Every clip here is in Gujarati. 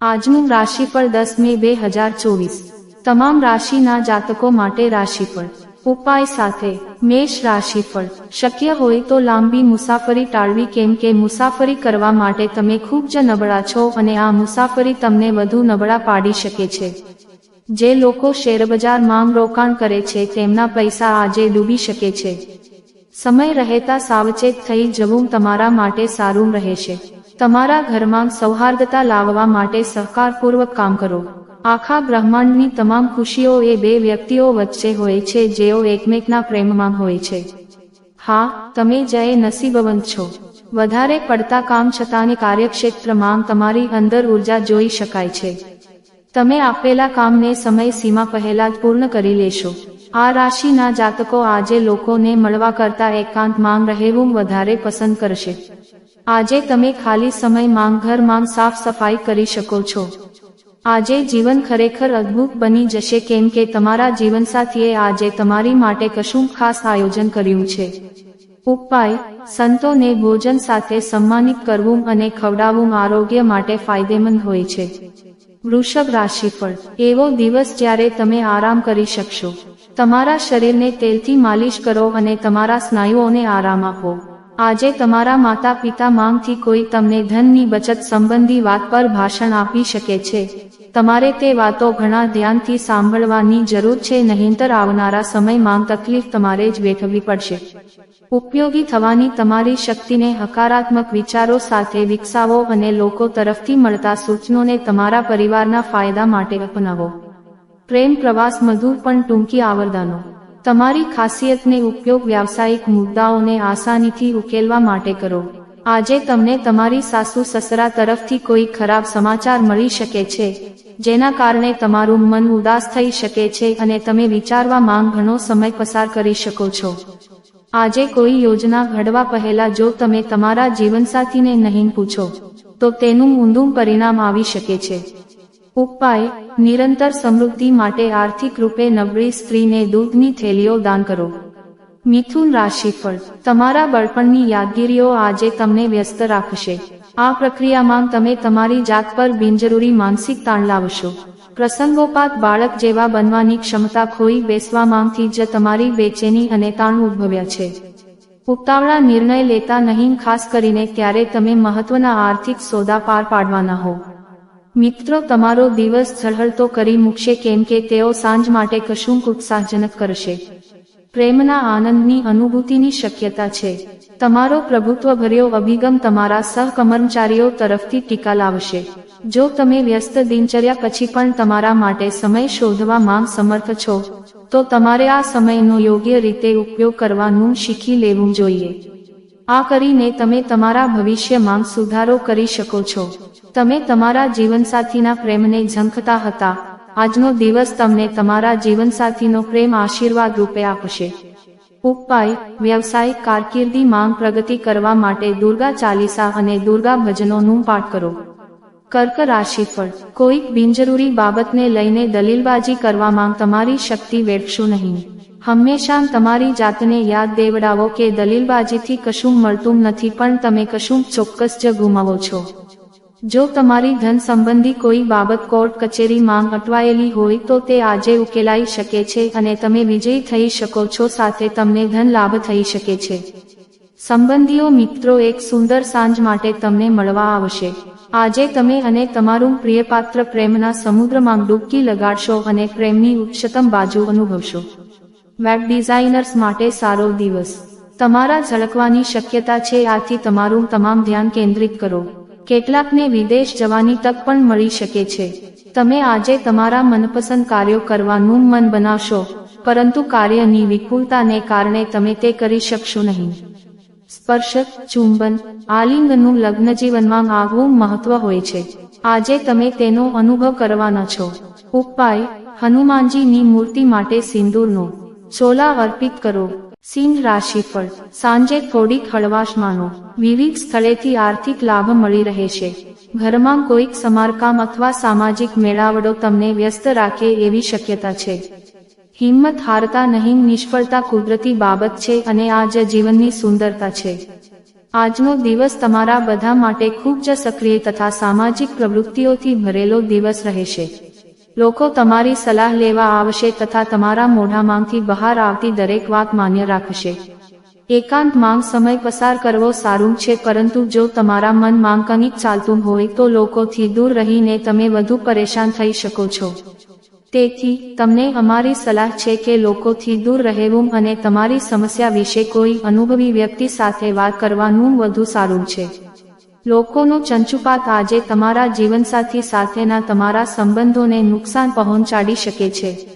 આજનું રાશિફળ દસ મે બે હજાર ચોવીસ. તમામ રાશિના જાતકો માટે રાશિફળ. ઉપાય સાથે, મેષ રાશિફળ. શક્ય હોય તો લાંબી મુસાફરી ટાળવી કેમ કે મુસાફરી કરવા માટે તમે ખૂબ જ નબળા છો અને આ મુસાફરી તમને વધુ નબળા પાડી શકે છે. જે લોકો શેરબજાર માંગ રોકાણ કરે છે તેમના પૈસા આજે ડૂબી શકે છે. સમય રહેતા સાવચેત થઈ જવું તમારા માટે સારું રહેશે. તમારા ઘરમાં સૌહાર્દતા લાવવા માટે સહકારપૂર્વક કામ કરો. આખા બ્રહ્માંડની તમામ ખુશીઓ એ બે વ્યક્તિઓ વચ્ચે હોય છે, જેઓ એકમેકના પ્રેમમાં હોય છે. હા, તમે જય નસીબવંત છો. વધારે પડતા કામ છતાંની કાર્યક્ષેત્રમાં તમારી અંદર ઊર્જા જોઈ શકાય છે. તમે આપેલા કામને સમય સીમા પહેલા જ પૂર્ણ કરી લેશો. આ રાશિના જાતકો આજે લોકોને મળવા કરતા એકાંત માંગ રહેવું વધારે પસંદ કરશે. આજે તમે ખાલી સમય માંગ ઘર માંગ સાફ સફાઈ કરી શકો છો. આજે જીવન ખરેખર અદ્ભુત બની જશે કેમ કે તમારા જીવનસાથીએ આજે તમારી માટે કશું ખાસ આયોજન કર્યું છે. ઉપાય, સંતોને ભોજન સાથે સન્માનિત કરવું અને ખવડાવવું આરોગ્ય માટે ફાયદેમંદ હોય છે. વૃષભ રાશિફળ, એવો દિવસ જ્યારે તમે આરામ કરી શકશો. તમારા શરીરને તેલથી માલિશ કરો અને તમારા સ્નાયુઓને આરામ આપો. આજે તમારા માતા પિતા માંગથી કોઈ તમને ધનની બચત સંબંધી વાત પર ભાષણ આપી શકે છે. તમારે તે વાતો ઘણા ધ્યાનથી સાંભળવાની જરૂર છે, નહીંતર આવનારા સમયમાં તકલીફ તમારે જ વેઠવી પડશે. ઉપયોગી થવાની તમારી શક્તિને હકારાત્મક વિચારો સાથે વિકસાવો અને લોકો તરફથી મળતા સૂચનોને તમારા પરિવારના ફાયદા માટે અપનાવો. પ્રેમ પ્રવાસ મધુર પણ ટૂંકી આવરદાનો. તમારી ખાસિયતને ઉપયોગ વ્યાવસાયિક મુદ્દાઓને આસાનીથી ઉકેલવા માટે કરો. આજે તમને તમારી સાસુ સસરા તરફથી કોઈ ખરાબ સમાચાર મળી શકે છે, જેના કારણે તમારું મન ઉદાસ થઈ શકે છે અને તમે વિચારવા માંગ ઘણો સમય પસાર કરી શકો છો. આજે કોઈ યોજના ઘડવા પહેલા જો તમે તમારા જીવનસાથીને નહીં પૂછો, તો તેનું ઊંધું પરિણામ આવી શકે છે. ઉપાય, નિરંતર સમૃદ્ધિ માટે આર્થિક રૂપે નબળી સ્ત્રીને દૂધની થેલીઓ દાન કરો. મિથુન રાશિફળ તમારા બળપણની યાદગીરીઓ આજે તમને વ્યસ્ત રાખશે. આ પ્રક્રિયામાં તમે તમારી જાત પર બિનજરૂરી માનસિક તાણ લાવશો. પ્રસંગોપાત બાળક જેવા બનવાની ક્ષમતા ખોઈ બેસવામાંથી જ તમારી બેચેની અને તાણ ઉદ્ભવ્યા છે. ઉતાવળા નિર્ણય લેતા નહીં, ખાસ કરીને ત્યારે તમે મહત્વના આર્થિક સોદા પાર પાડવાના હો. મિત્રો, તમારો દિવસ ઝળહળતો કરી મૂકશે કેમ કે તેઓ સાંજ માટે કશુંક ઉત્સાહજનક કરશે. પ્રેમના આનંદની અનુભૂતિની શક્યતા છે. તમારો પ્રભુત્વભર્યો અભિગમ તમારા સહકર્મચારીઓ તરફથી ટીકા લાવશે. જો તમે વ્યસ્ત દિનચર્યા પછી પણ તમારા માટે સમય શોધવા માંગ સમર્થ છો, તો તમારે આ સમયનો યોગ્ય રીતે ઉપયોગ કરવાનું શીખી લેવું જોઈએ. આ કરીને તમે તમારા ભવિષ્યમાં સુધારો કરી શકો છો. તમે તમારા જીવનસાથીના પ્રેમને ઝંખતા હતા. આજનો દિવસ તમને તમારા જીવનસાથીનો પ્રેમ આશીર્વાદ રૂપે આપશે. ઉપાય, વ્યવસાયિક કારકિર્દી, માંગ પ્રગતિ કરવા માટે દુર્ગા ચાલીસા અને દુર્ગા ભજનોનું પાઠ કરો. કર્ક રાશિફળ. કોઈક બિનજરૂરી બાબતને લઈને દલીલબાજી કરવામાં તમારી શક્તિ વેડશો નહીં. હંમેશા તમારી જાતને યાદ દેવડાવો કે દલીલબાજીથી કશું મળતું નથી પણ તમે કશું ચોક્કસ જ ગુમાવો છો. જો તમારી ધન સંબંધી કોઈ બાબત કોર્ટ કચેરી માંગ અટવાયેલી હોય તો તે આજે ઉકેલાઈ શકે છે અને તમે વિજયી થઈ શકો છો, સાથે તમને ધન લાભ થઈ શકે છે. સંબંધીઓ મિત્રો, એક સુંદર સાંજ માટે તમને મળવા આવશે. આજે તમે અને તમારું પ્રિયપાત્ર પ્રેમના સમુદ્રમાં ડૂબકી લગાડશો અને પ્રેમની ઉચ્ચતમ બાજુ અનુભવશો. વેબ ડિઝાઇનર્સ માટે સારો દિવસ. તમારા ઝળકવાની શક્યતા છે, આથી તમારું તમામ ધ્યાન કેન્દ્રિત કરો. કેટલાકને વિદેશ જવાની તક પણ મળી શકે છે. તમે આજે તમારા મનપસંદ કાર્યો કરવાનું મન બનાવશો, પરંતુ કાર્યની વિપુલતાને કારણે તમે તે કરી શકશો નહીં. સ્પર્શક, ચુંબન, આલિંગનું લગ્ન જીવનમાં આવવું મહત્વ હોય છે. આજે તમે તેનો અનુભવ કરવાના છો. ઉપાય, હનુમાનજીની મૂર્તિ માટે સિંદૂરનો ચોલા અર્પિત કરો. સિંહ રાશિફળ સાંજે થોડીક હળવાશ માનો. વિવિધ સ્થળેથી આર્થિક લાભ મળી રહેશે. ઘરમાં કોઈક સમારકામ અથવા સામાજિક મેળાવડો તમને વ્યસ્ત રાખે એવી શક્યતા છે. હિંમત હારતા નહીં, નિષ્ફળતા કુદરતી બાબત છે અને આ જ જીવનની સુંદરતા છે. આજનો દિવસ તમારા બધા માટે ખૂબ જ સક્રિય તથા સામાજિક પ્રવૃત્તિઓથી ભરેલો દિવસ રહેશે. લોકો તમારી સલાહ લેવા આવશે તથા તમારા મોઢામાંથી બહાર આવતી દરેક વાત માન્ય રાખશે. એકાંત માંગ સમય પસાર કરવો સારું છે, પરંતુ જો તમારા મન માંગ કંઈક ચાલતું હોય તો લોકોથી દૂર રહીને તમે વધુ પરેશાન થઈ શકો છો. તેથી, તમને અમારી સલાહ છે કે લોકોથી દૂર રહેવું અને તમારી સમસ્યા વિશે કોઈ અનુભવી વ્યક્તિ સાથે વાત કરવાનું વધુ સારું છે. લોકોનો ચંચુપાત આજે તમારા જીવનસાથી સાથેના તમારા સંબંધોને નુકસાન પહોંચાડી શકે છે.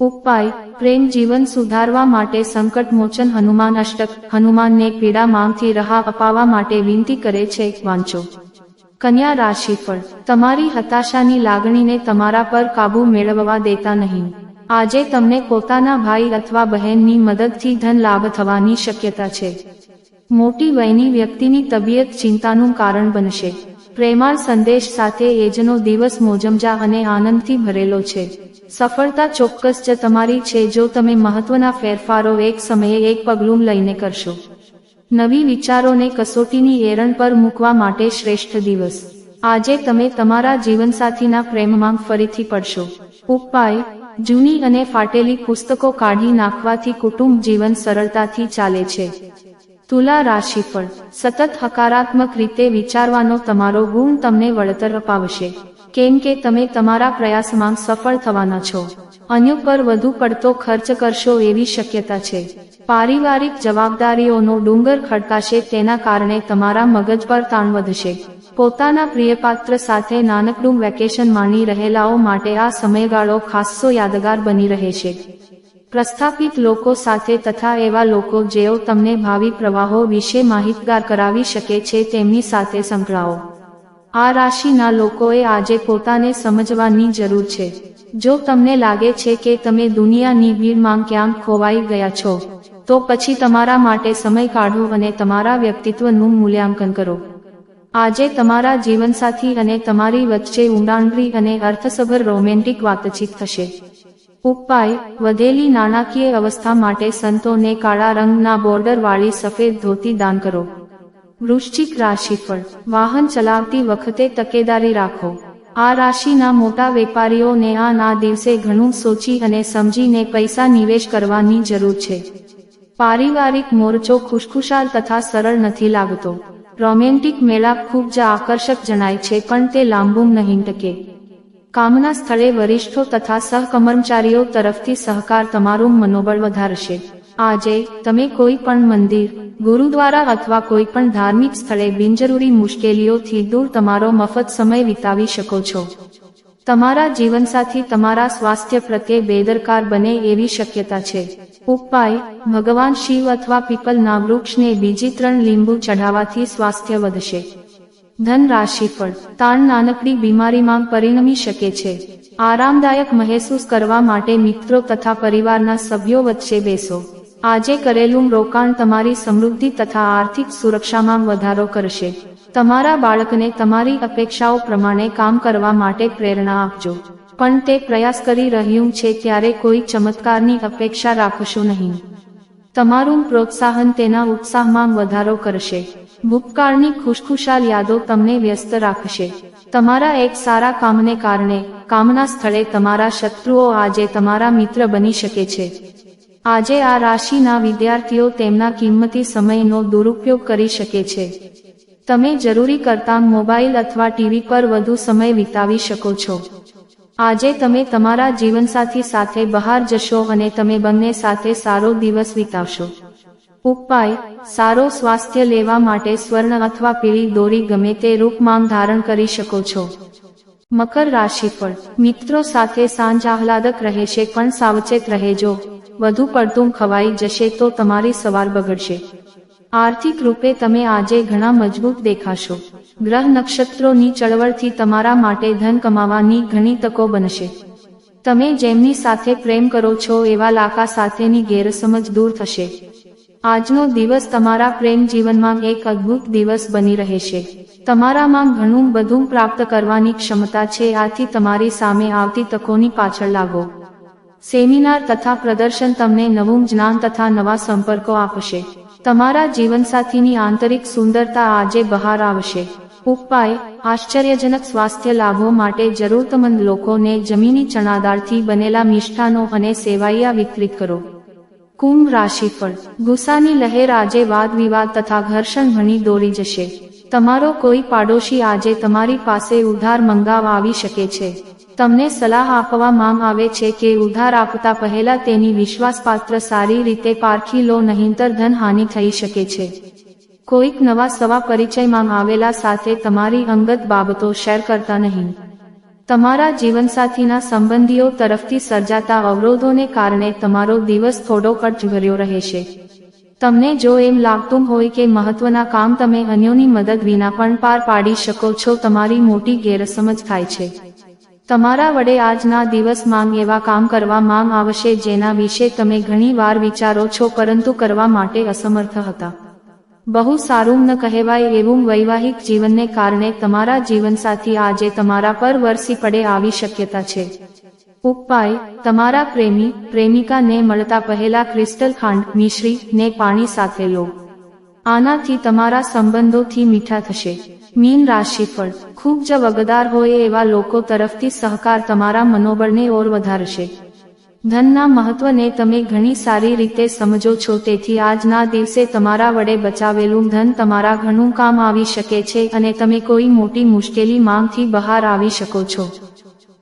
ઉપાય, પ્રેમ જીવન સુધારવા માટે સંકટ મોચન હનુમાન અષ્ટક, હનુમાનને પીડા માંગથી રાહ અપાવવા માટે વિનંતી કરે છે, વાંચો. કન્યા રાશિફળ, તમારી હતાશાની લાગણીને તમારા પર કાબુ મેળવવા દેતા નહીં. આજે તમને પોતાના ભાઈ અથવા બહેનની મદદથી ધન લાભ થવાની શક્યતા છે. મોટી વયની વ્યક્તિની તબિયત ચિંતાનું કારણ બનશે. પ્રેમાળ સંદેશ સાથે એજનો દિવસ મોજમજા અને આનંદથી ભરેલો છે. સફળતા ચોક્કસ જ તમારી છે જો તમે મહત્વના ફેરફારો એક સમયે એક પગલું લઈને કરશો. નવી વિચારોને કસોટીની એરણ પર મૂકવા માટે શ્રેષ્ઠ દિવસ. આજે તમે તમારા જીવનસાથીના પ્રેમમાં ફરીથી પડશો. ઉપાય, જૂની અને ફાટેલી પુસ્તકો કાઢી નાખવાથી કુટુંબ જીવન સરળતાથી ચાલે છે. તુલા રાશિ રાશિફળ. સતત હકારાત્મક રીતે વિચારવાનો તમારો ગુણ તમને વળતર અપાવશે. કેમ કે તમે તમારા પ્રયાસમાં સફળ થવાના છો. અન્ય પર વધુ પડતો ખર્ચ કરશો એવી શક્યતા છે. પારિવારિક જવાબદારીઓનો ડુંગર ખડકાશે તેના કારણે તમારા મગજ પર તાણ વધશે. પોતાના પ્રિયપાત્ર સાથે નાનકડું વેકેશન માણી રહેલાઓ માટે આ સમયગાળો ખાસ્સો યાદગાર બની રહેશે. પ્રસ્થાપિત લોકો સાથે તથા એવા લોકો જેઓ તમને ભાવિ પ્રવાહો વિશે માહિતગાર કરાવી શકે છે તેમની સાથે સંકળાઓ. આ રાશિના લોકોએ આજે પોતાને સમજવાની જરૂર છે. જો તમને લાગે છે કે તમે દુનિયાની ભીડમાં ક્યાંક ખોવાઈ ગયા છો, તો પછી તમારા માટે સમય કાઢો અને તમારા વ્યક્તિત્વનું મૂલ્યાંકન કરો. આજે તમારા જીવનસાથી અને તમારી વચ્ચે ઊંડાણભરી અને અર્થસભર રોમેન્ટિક વાતચીત થશે. ઉપાય, વધેલી નાણાકીય અવસ્થા માટે સંતોને કાળા રંગના બોર્ડર વાળી સફેદ ધોતી દાન કરો. વૃશ્ચિક રાશિફળ, વાહન ચલાવતી વખતે તકેદારી રાખો. આ રાશિના મોટા વેપારીઓને આ ના દિવસે ઘણું સોચી અને સમજીને પૈસા નિવેશ કરવાની જરૂર છે. પારિવારિક મોરચો ખુશખુશાલ તથા સરળ નથી લાગતો. રોમેન્ટિક મેળાપ ખૂબ જ આકર્ષક જણાય છે પણ તે લાંબુ નહીં ટકે. કામના સ્થળે વરિષ્ઠો તથા સહકર્મચારીઓ તરફથી સહકાર તમારું મનોબળ વધારશે. આજે, તમે કોઈ પણ મંદિર, ગુરુદ્વારા અથવા કોઈ પણ ધાર્મિક સ્થળે બિનજરૂરી મુશ્કેલીઓથી દૂર તમારો મફત સમય વિતાવી શકો છો. તમારા જીવનસાથી તમારા સ્વાસ્થ્ય પ્રત્યે બેદરકાર બને એવી શક્યતા છે. ઉપાય, ભગવાન શિવ અથવા પીપલના વૃક્ષને બીજી ત્રણ લીંબુ ચઢાવવાથી સ્વાસ્થ્ય વધશે. ધન રાશિફળ તાણ નાનકડી બીમારીમાં પરિણમી શકે છે. આરામદાયક મહેસૂસ કરવા માટે મિત્રો તથા પરિવારના સભ્યો વચ્ચે બેસો. આજે કરેલું રોકાણ તમારી સમૃદ્ધિ તથા આર્થિક સુરક્ષામાં વધારો કરશે. તમારા બાળકને તમારી અપેક્ષાઓ પ્રમાણે કામ કરવા માટે પ્રેરણા આપજો. પણ તે પ્રયાસ કરી રહ્યું છે ત્યારે કોઈ ચમત્કારની અપેક્ષા રાખશો નહીં. તમારું પ્રોત્સાહન તેના ઉત્સાહમાં વધારો કરશે. ભૂતકાળની ખુશખુશાલ યાદો તમને વ્યસ્ત રાખશે. તમારા એક સારા કામને કારણે, કામના સ્થળે તમારા શત્રુઓ આજે તમારા મિત્ર બની શકે છે. આજે આ રાશિના વિદ્યાર્થીઓ તેમના કિંમતી સમયનો દુરુપયોગ કરી શકે છે. તમે જરૂરી કરતાં મોબાઈલ અથવા ટીવી પર વધુ સમય વિતાવી શકો છો. આજે તમે તમારા જીવનસાથી સાથે બહાર જશો અને તમે બંને સાથે સારો દિવસ વિતાવશો. ઉપાય, સારો સ્વાસ્થ્ય લેવા માટે સ્વર્ણ અથવા પીળી દોરી ગમે તે રૂપમાં ધારણ કરી શકો છો. મકર રાશિ પર મિત્રો સાથે સાંજ આહલાદક રહેશે પણ સાવચેત રહેજો. વધુ પડતું ખવાઈ જશે તો તમારી સવાર બગડશે. આર્થિક રૂપે તમે આજે ઘણા મજબૂત દેખાશો. ગ્રહ નક્ષત્રોની ચળવળથી તમારા માટે ધન કમાવાની ઘણી તકો બનશે. તમે જેમની સાથે પ્રેમ કરો છો એવા લાકા સાથેની ગેરસમજ દૂર થશે. આજનો દિવસ તમારા પ્રેમ જીવનમાં એક અદ્ભુત દિવસ બની રહેશે. તમારામાં ઘણું બધું પ્રાપ્ત કરવાની ક્ષમતા છે, આથી તમારી સામે આવતી તકોની પાછળ લાગો. સેમિનાર તથા પ્રદર્શન તમને નવું જ્ઞાન તથા નવા સંપર્કો આપશે. તમારા જીવનસાથીની આંતરિક સુંદરતા આજે બહાર આવશે. ઉપાય, આશ્ચર્યજનક સ્વાસ્થ્ય લાભો માટે જરૂરતમંદ લોકોને જમીની ચણાદાળથી બનેલા મિષ્ઠાનો અને સેવાઈયા વિતરિત કરો. કુંભ રાશિફળ. ગુસ્સાની લહેર આજે વાદ વિવાદ તથા ઘર્ષણ ભણી દોરી જશે. તમારો કોઈ પાડોશી આજે તમારી પાસે ઉધાર મંગાવા આવી શકે છે. તમને સલાહ આપવા માંગ આવે છે કે ઉધાર આપતા પહેલા તેની વિશ્વાસપાત્ર સારી રીતે પારખી લો નહીંતર ધનહાનિ થઈ શકે છે. કોઈક નવા સવા પરિચયમાં આવેલા સાથે તમારી અંગત બાબતો શેર કરતા નહીં. તમારા જીવનસાથીના સંબંધીઓ તરફથી સર્જાતા અવરોધોને કારણે તમારો દિવસ થોડો કટભર્યો રહેશે. તમને જો એમ લાગતું હોય કે મહત્વના કામ તમે અન્યોની મદદ વિના પણ પાર પાડી શકો છો, તમારી મોટી ગેરસમજ થાય છે. તમારા વડે આજના દિવસ માંગ એવા કામ કરવા માંગ આવશે જેના વિશે તમે ઘણી વાર વિચારો છો, પરંતુ કરવા માટે અસમર્થ હતા. બહુ સારું ન કહેવાય એવું વૈવાહિક જીવનને કારણે તમારા જીવનસાથી આજે તમારા પર વરસી પડે આવી શક્યતા છે. ઉપાય, તમારા પ્રેમી, પ્રેમિકાને મળતા પહેલા ક્રિસ્ટલ ખાંડ, મિશ્રી, ને પાણી સાથે લો. આનાથી તમારા સંબંધોથી મીઠા થશે. મીન રાશિફળ, ખૂબ જ વગદાર હોય એવા લોકો તરફથી સહકાર તમારા મનોબળને ઓર વધારશે. ધનના મહત્વને તમે ઘણી સારી રીતે સમજો છો, તેથી આજના દિવસે તમારા વડે બચાવેલું ધન તમારા ઘણું કામ આવી શકે છે અને તમે કોઈ મોટી મુશ્કેલી માંગથી બહાર આવી શકો છો.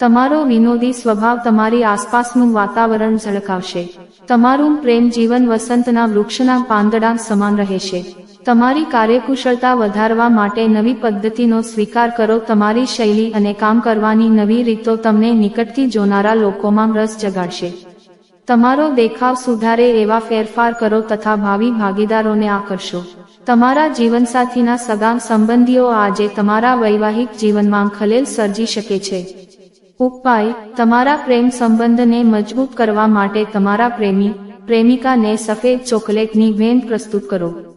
તમારો વિનોદી સ્વભાવ તમારી આસપાસનું વાતાવરણ ઝળકાવશે. તમારું પ્રેમ જીવન વસંતના વૃક્ષના પાંદડા સમાન રહેશે. તમારી કાર્યકુશળતા વધારવા માટે નવી પદ્ધતિનો સ્વીકાર કરો, તમારી શૈલી અને કામ કરવાની નવી રીતો તમને નિકટથી જોનારા લોકોમાં રસ જગાડશે. તમારો દેખાવ સુધારે એવા ફેરફાર કરો તથા ભાવિ ભાગીદારોને આકર્ષો. તમારા જીવનસાથીના સગા સંબંધીઓ આજે તમારા વૈવાહિક જીવનમાં ખલેલ સર્જી શકે છે. ઉપાય, તમારા પ્રેમ સંબંધને મજબૂત કરવા માટે તમારા પ્રેમી, પ્રેમિકાને સફેદ ચોકલેટની ભેટ પ્રસ્તુત કરો.